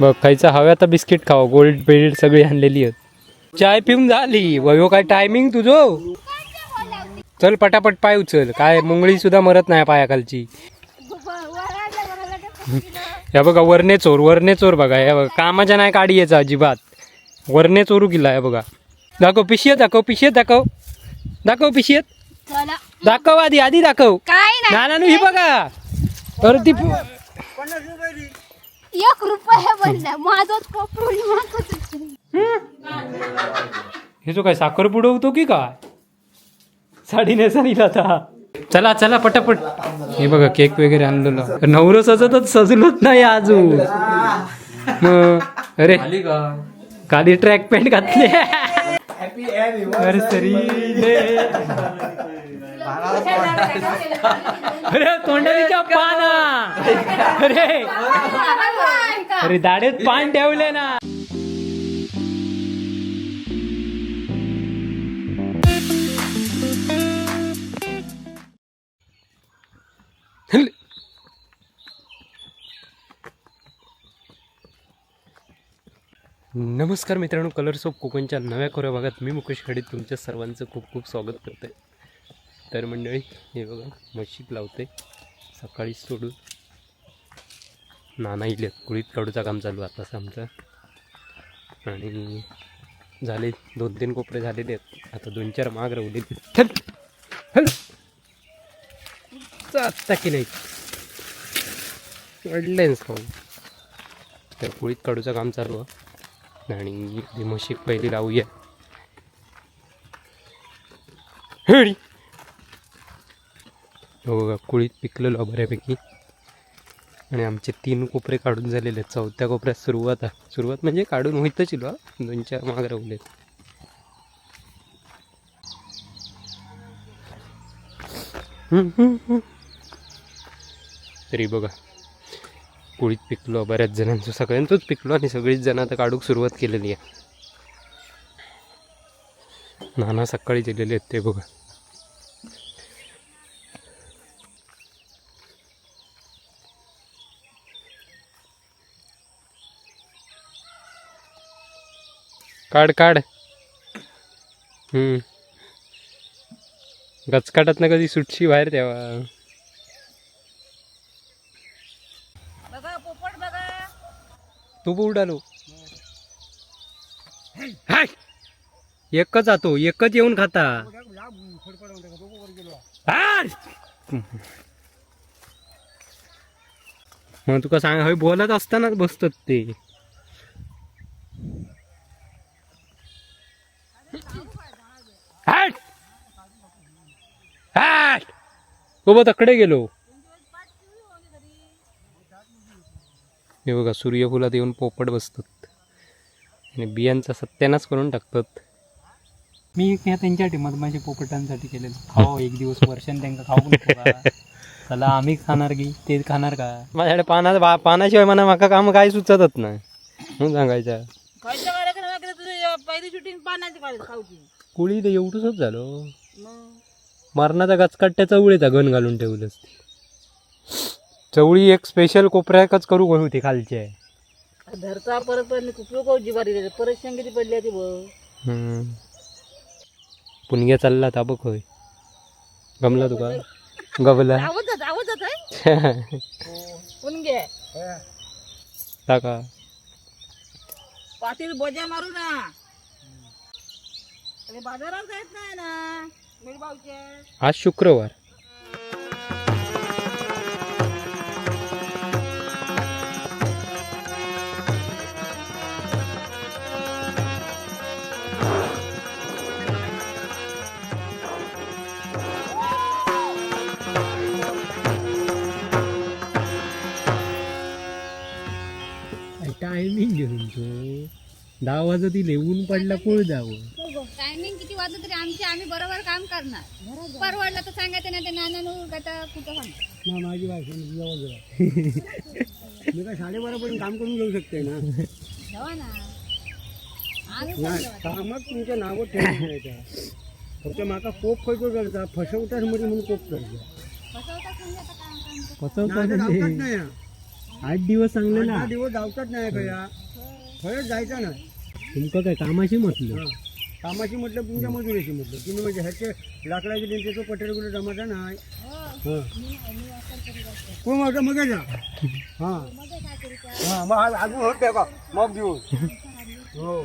बघ खायचं हव्या तर बिस्किट खावा. गोल्ड बिल्ड सगळी आणलेली आहेत. चाय पिऊन झाली. वयो काय टायमिंग तुझो? चल पटापट पाय उचल. काय मुंगळी सुद्धा मरत नाही पायाखालची. या बघा वरणे चोर वरणे चोर बघा. या बघा कामाच्या नाही काढी यायचा अजिबात. वरणे चोरू गेला या बघा. दाखव पिशियत दाखव पिशियत दाखव. दाखव पिशियत. दाखव आधी आधी दाखव. नाना ही बघा. अरे ती एक रुपया बनला माझाच कपडोळी मागत हे? जो काय साखर पुडवतो की काय? साडी नेसानीला आता. चला चला पटापट. हे बघा केक वगैरे आणलेलं. नवरं सजतच सजलोच नाही अजून. मग अरे खाली ट्रॅक पॅन्ट घातले. अरे सरी अरे तोंडालीच्या पाना. अरे. अरे दाढेत पान ठेवले ना. नमस्कार मित्रांनो कलर्स ऑफ कोकणच्या नव्या कोऱ्या भागात मी मुकेश खडीत तुमच्या सर्वांचं खूप खूप स्वागत करते तर मंडळी हे बघा मशीक लावते. सकाळी सोडून नाना इले कुळीत काढूचा काम चालू आता आमचं. आणि झाले दोन तीन कोपरे झालेले आहेत. आता दोन चार माग राहिलेले आत्ता की नाही वाढलेच खाऊन तर कुळीत काढूचं काम चालू आहे. आणि ती म्हशीक पहिली लावूया. हेडी हो बघा कुळीत पिकलेलो बऱ्यापैकी. आणि आमचे तीन कोपरे काढून झालेले आहेत. चौथ्या कोपऱ्यात सुरुवात आहे. सुरुवात म्हणजे काढून होईतच इलो दोन चार माग राहिलेत तरी बघा कुळीत पिकलो बऱ्याच जणांचं. सगळ्यांचंच पिकलो आणि सगळीच जण आता काढूक सुरुवात केलेली आहे. नाना सकाळी गेलेले आहेत ते बघा. काढ काढ. हम्म. गचकाटात ना कधी सुटशी बाहेर तेव्हा. तू उडालो. हाय. एकच जातो एकच येऊन खाता! मग तुका सांग हय बोलत असतानाच बसतात ते हाय! हाय! तो बघ तकडे गेलो. हे बघा सूर्यफुलात येऊन पोपट बसतात. आणि बियांचा सत्यानाश करून टाकतात. मी त्या त्यांच्या टीमात माझ्या पोपटांसाठी केलेलं. खाओ एक दिवस वर्षान त्यांना खाऊ चला आम्ही खाणार की? ते खाणार का? माझ्याकडे पाना पानाशिवाय मला माका काम काय सुचतच नाही. म्हणून सांगायचं. कुळी ते एवढंच झालं. मरणाचा गचकाट्या चवळीचा गण घालून ठेवलंच ते चवळी एक स्पेशल कोपऱ्याकच करू गण होती खालचे धरचा परत परत उपयोग जिवारी त्याच्या परत शेंगेची पडली ती बघ. पुणग्या चालला ता बघ होय. गमला तुका गबला आहे पण घे टाका पाटील बोजा मारू ना. अरे बाजारात जायत नाही ना. आज शुक्रवार. टायमिंग घेऊन तो दहा वाजत ऊन पडला कोळ जावं टायमिंग किती वाजलं तरी आमची आम्ही बरोबर काम करणार. परवडलं तर सांगायचं ना ते नानानू आता कुठं सांगतो माझी बायको जवळ मी काय साडेबारापर्यंत काम करून घेऊ शकते ना? जेव्हा ना. आम्ही नाही कामात तुमच्या नावं ठेवायचं फक्त माका कोप खयचो करता फसवताच मध्ये म्हणून कोप करता. फसवतात म्हणजे आता काम काम फसवता नाही आठ दिवस चांगले ना दिवस जावतात नाही खया खरंच जायचं नाही. तुमचं काय कामाशी म्हटलं? कामाची म्हटलं तुमच्या मजुरीची म्हटलं तुम्ही म्हणजे ह्याचे लाकडाचे त्यांचे तो पटेल कुठे जमाचा नाही हं. कोण म्हटलं मग जा. हां. हां मग आज- अजून होत का? मग देऊ हो.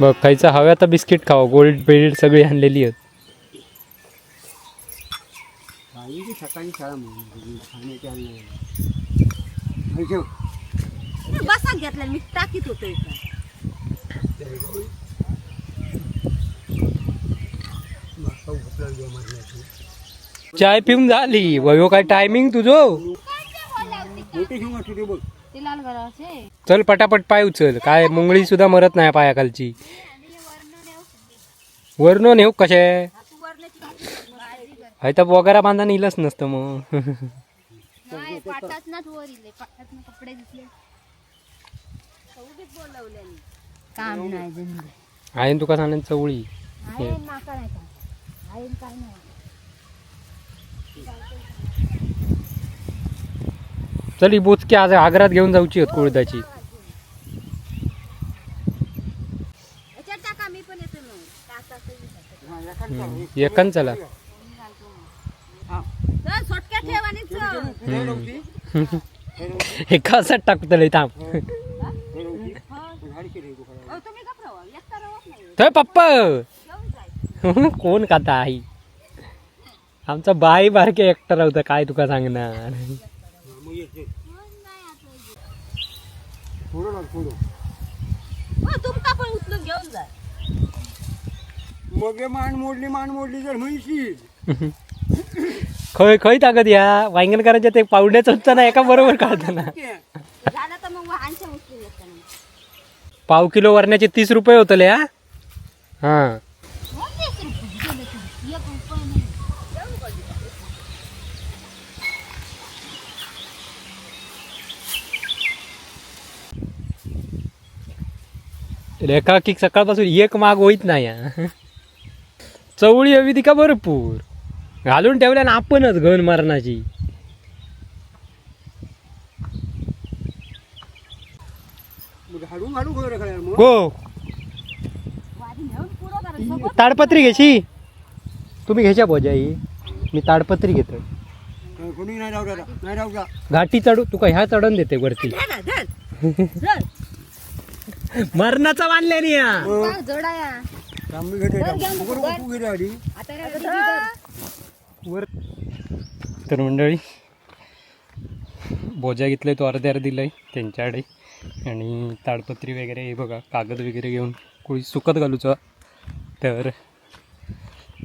बघ खायचं हव्या तर बिस्किट खावा. गोल्ड बेल्ड सगळी आणलेली आहेत. सकाळी शाळा. बसा घेतला मी टाकीत होतो चाय पिऊन झाली. वयो काय टायमिंग तुझो? मोठी घेऊ तुझे बघ ते लाल घराचे. चल पटापट पाय उचल. काय मुंगळी सुद्धा मरत नाही पायाखालची. वरनो नेऊ कसे हाय तर वगैरे बांधा नेलंच नसतं मग. काम नाही आहे तुका सांगण्यात चवळी. आहे नाका नाही का आहे काय नाही चल ही बोचकी आज आग्रात घेऊन जाऊची आहेत कुळदाची याच्यात टाका मी पण येतो मग हम्म. एकन चला सोटक्या ठेव आणि चल. एका टाकतले थांब. तर पप्पा. कोण खाता आई आमचा बाई बारके एकटा राहता काय तुका सांगणार? थोडं लाग थोडं तुमका पण उचलून घेऊन जा. मग मान मोडली मान मोडली तर म्हैशी. खय खय ताकद या? वांगणकरांच्या ते पावड्याच होतं ना एका बरोबर काढताना झालं तर मग वाहनच्या उचलून येतं ना पाव किलो वरण्याचे तीस रुपये होतले हा? हा. हो, तीस रुपये. गेले तुम्ही. एक रुपये नाही. एका की सकाळपासून एक माग होईत नाही हा. चवळी हवी ती का भरपूर? घालून ठेवल्या ना आपणच घन मारणाची. सोबत ताडपत्री घ्यायची? तुम्ही घ्यायच्या बोजाई मी ताडपत्री घेतो. घाटी चढू. तुका ह्या चढून देते वरती. मरणाचा बांधल्या नाही घेते घेते आधी? वर. तर मंडळी बोजा घेतलाय तो अर्ध्या अर्ध दिलाय त्यांच्याकडे. आणि ताडपत्री वगैरे हे बघा कागद वगैरे घेऊन कोळी सुकत घालूचा. तर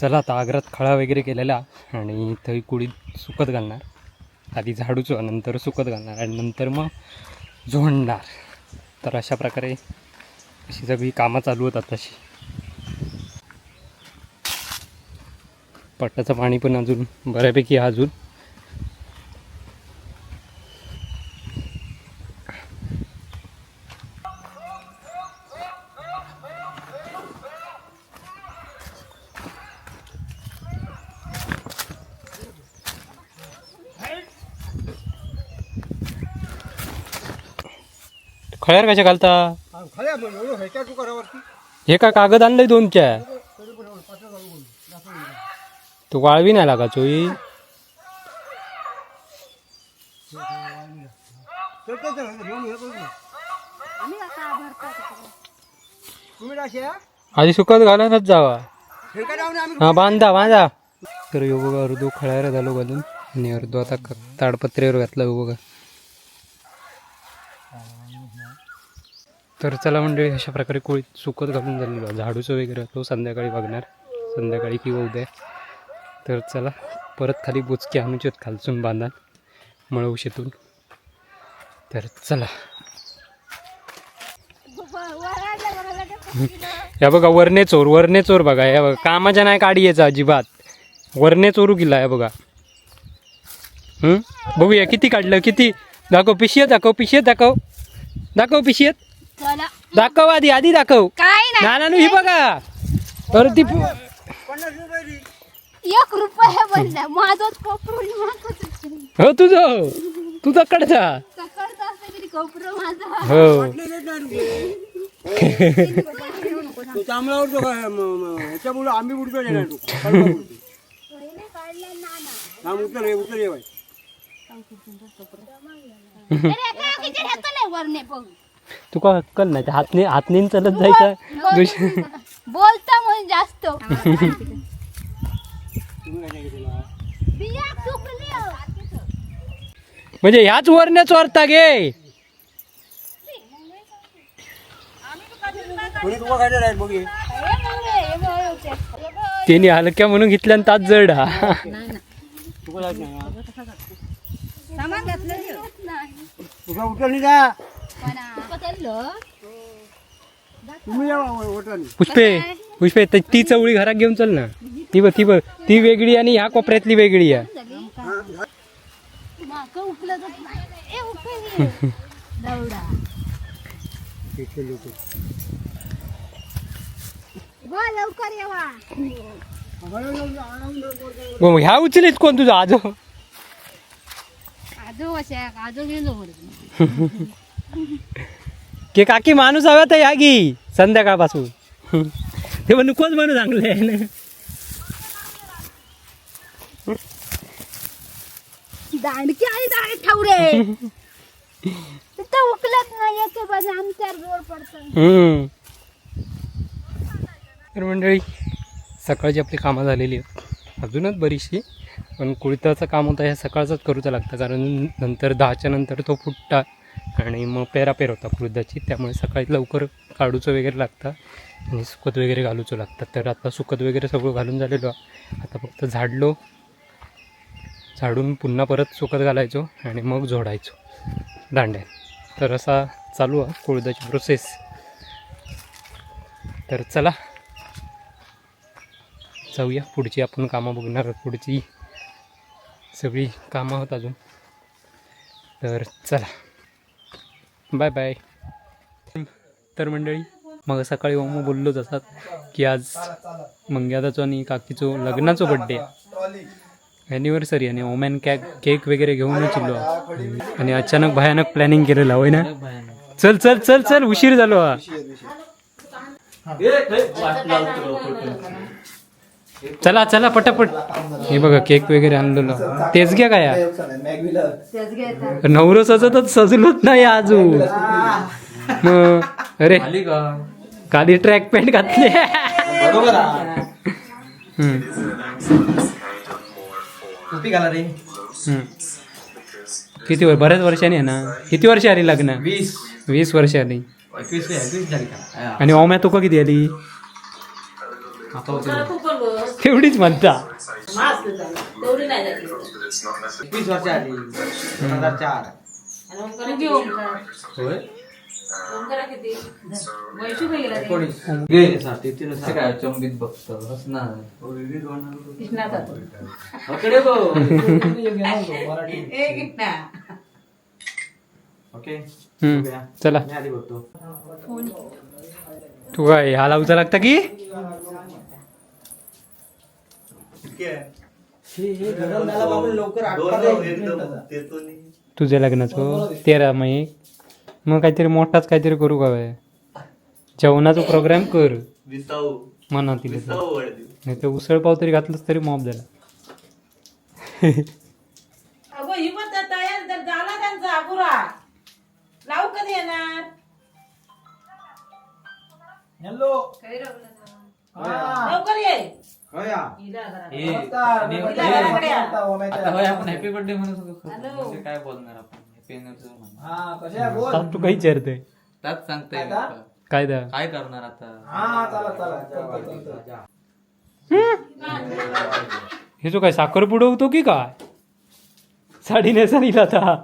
चला आता आग्रात खळा वगैरे केलेला आणि थंय कुळी सुकत घालणार. आधी झाडूचो नंतर सुकत घालणार आणि नंतर मग झोडणार. तर अशा प्रकारे अशी सगळी कामं चालू होतात तशी पट्टाचं पाणी पण अजून बऱ्यापैकी आहे अजून. खळ्यार कशा घालता? हे का कागद आणलंय दोनच्या तू वाळवी नाही लागा चोई हे हा? आधी सुकत घालूनच जावा. हे हा बांधा बांधा. तर यो बघा अर्धो खळ्यावर घालू घालून. आणि अर्धो आता क- ताडपत्रीवर घातला हो बघा. तर चला म्हणजे अशा प्रकारे कोळी सुकत घालून झालेलो. झाडूचं वगैरे तो संध्याकाळी बघणार. संध्याकाळी किंवा उद्या. तर चला परत खाली बोचकी आणूचे खालसून बांधा मळवू शेतून तर चला. या बघा वरणे चोर वरणे चोर बघा या बघा कामाच्या नाही काढी यायचा अजिबात. वरणे चोरू गेला या बघा? बघूया किती काढलं किती? दाखव पिशयत दाखव पिशयत दाखव. दाखव पिशयत. चला. दाखव आधी आधी दाखव. नाना ही बघा. तर ती एक रुपया बनला माझाच कोपरून माझाच हो तुझं तुझा कडचा सकाळचा असला तरी कोपरं माझा हो तो चांगला उडतो का ह्याच्यामुळे आम्ही उडतो नाही तो कळपा उडतो. थांब उतर ये उतर ये बाई अरे काय किती ह्याचं नाही वरने बघ तुका अक्कल नाही हातने हातने चालत जायचं बोलता म्हणून जास्त तुम्ही काय सांगितलं बिया चुकली हो. म्हणजे ह्याच वरण्या चोरता गे. त्यांनी हलक्या म्हणून घेतल्यान तास जड हा. हा? सामान घातलं पुष्पे पुष्पे त- चवळी घरात घेऊन चल ना. ती बघ ती बघ ती वेगळी आणि ह्या कोपऱ्यातली वेगळी आहे. ह्या उचलीत कोण तुझा? आजो. आजो अशा आजो गेलो. के काकी माणूस हवा तर या गी संध्याकाळपासून. ते म्हणून कोण म्हणून चांगले दांडकी आणि दाणे ठेवरे तिथं उकलत नाही जोर पडतो. तर मंडळी सकाळची आपली कामं झालेली आहेत. अजूनच बरीचशी पण कुळताचं काम होतं ह्या सकाळचंच करूचं लागतं. कारण नंतर दहाच्या नंतर तो फुटता आणि मग पेरापेर होता कुळदाची त्यामुळे सकाळी लवकर काढूचं वगैरे लागतं आणि सुकत वगैरे घालूचं लागतं. तर आता सुकत वगैरे सगळं घालून झालेलो. आता फक्त झाडलो. झाडून पुन्हा परत सुकत घालायचो आणि मग जोडायचो दांड्या तर असा चालू आहे कुळदाची प्रोसेस तर चला. जाऊया. पुढची आपण कामं बघणार पुढची सगळी कामं आहोत अजून. तर चला. Bye bye. तर मंडळी मग सकाळी ओमो बोललो जसात की आज मंग्यादाचो आणि काकीचो लग्नाचो बड्डे ॲनिव्हर्सरी आणि ओमॅन कॅक केक वगैरे घेऊनच इलो आणि अचानक भयानक प्लॅनिंग केलेलं होय ना? चल चल चल चल उशीर झालो हा. चला चला पटापट. हे बघा केक वगैरे आणलेलो. तेच घ्या काय नवरो सजतच सजलोच नाही अजून मग अरे. काली ट्रॅक पॅन्ट घातली. किती वर बऱ्याच वर्षांनी आहे ना? किती वर्ष आली लग्न? वीस. वीस वर्ष आली. का? आणि ओम्या तुका किती आली? तेवढीच म्हणता. वर्ष आली. दोन हजार चार. होय? वैशू काय एकोणीस. चंबीत बघतो? अकडे ओके. हम्म, चला. मी आधी बघतो. तू काय हा लावचा लागता की? तुझ्या लग्नाचं तेरा मे मग काहीतरी मोठाच काहीतरी करू का जेवणाचा प्रोग्राम कर. मनातील नाही तर उसळ पाव तरी घातलंच तरी मॉप झाला अगो ही पण आता होय आपण हॅपी बर्थडे होतो. म्हणजे काय बोलणार आपण? हॅपी तू काही विचारतोय त्यात सांगताय काय दा? काय करणार आता? हे जो काय साखर पुडवतो की काय? साडी नेसानीला आता.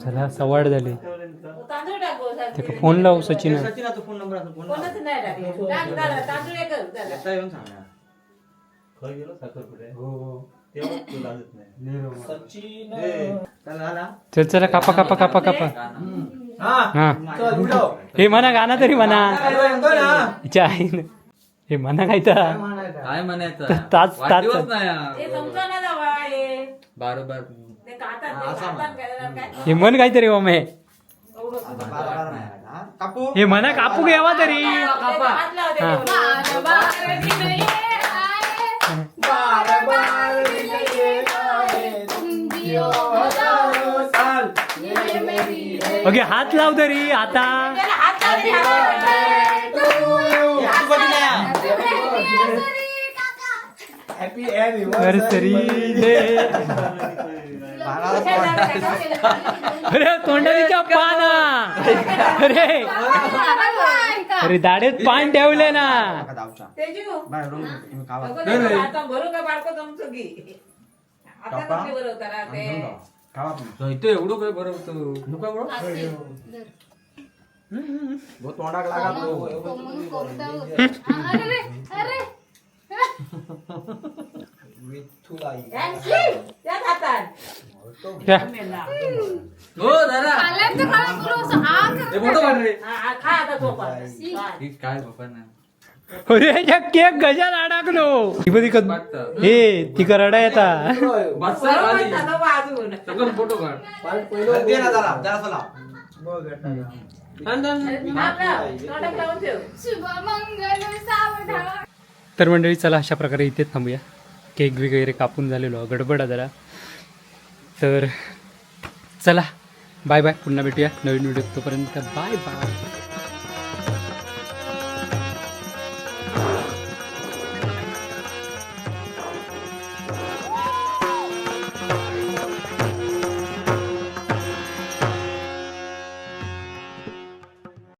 चला सवाड झाली. तांदूळ टाकू ते फोन लावू सचिन? सचिनाचा फोन नंबर असतो फोन लाव. कोणाच नाही टाकले टाक जरा, तांदूळ एक जरा. आता येऊन सांगा सचिन. चला चल चला कापा कापा कापा कापा. हा. हे. म्हणा गाणं तरी म्हणा. हिच्या आईनं हे म्हणा काय तर काय म्हणायचं? ताच- ताच- वाढदिवस नाही ते हा. समजा ना जावा हे. बरोबर हे म्हण. काहीतरी ओमे. कापू? हे म्हणा कापू घ्यावा तरी. ओके हात लाव तरी आता. हॅपी हॅपी नर्सरी डे कशा झालं, कशा केलं? अरे तोंडालीच्या पाना. अरे. अरे दाढेत पान ठेवले ना? इथे एवढं काय बरं होतं. त्याच हातात. या. हो दादा. तर मोठं रे. काय बाबा अरे ह्याच्या केक गजात अडकलो. वाटतं. हे ती रडा येता बसा. सगळं फोटो काढ. थांब सावधान तर मंडळी चला अशा प्रकारे इथे थांबूया. केक वगैरे कापून झालेलो गडबड जरा. तर चला बाय बाय पुन्हा भेटूया नवीन व्हिडिओ तोपर्यंत. Bye bye